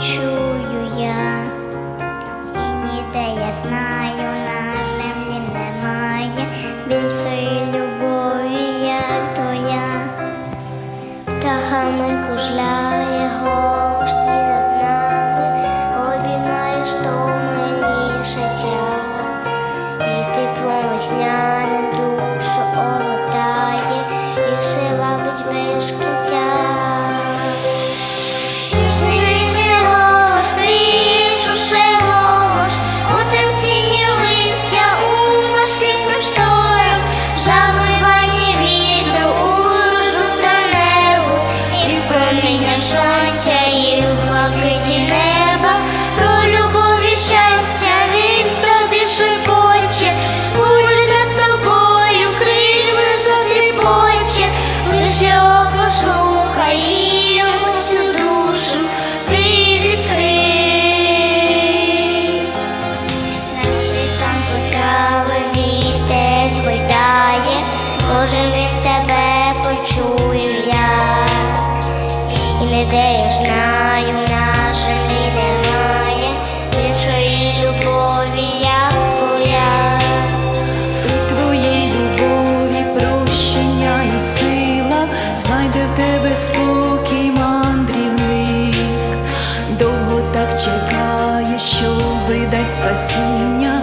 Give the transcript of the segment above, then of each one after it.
чую я, і ніде я знаю, на землі немає. Більшої любові, як твоя, та гами кужляє голос твій нами, обіймаєш то мені життя, і ти помисняне. Боже від тебе почую я і не я знаю, на землі немає більшої любові, як твоя, у твоїй любові прощення і сила знайде в тебе спокій мандрівник, довго так чекає, що видасть спасіння.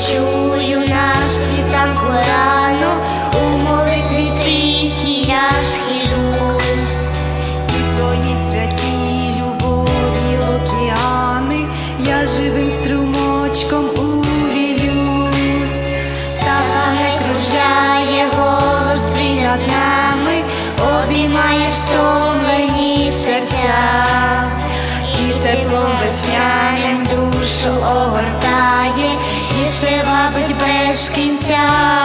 чую наш світанку рано, у молитві тихі я схилюсь, і твої святі любові, океани, я живим струмочком увілюсь, та не кружає голос твій над нами, обіймає встомлені серця, і теплом весняним душу огортає вишивабить без кінця.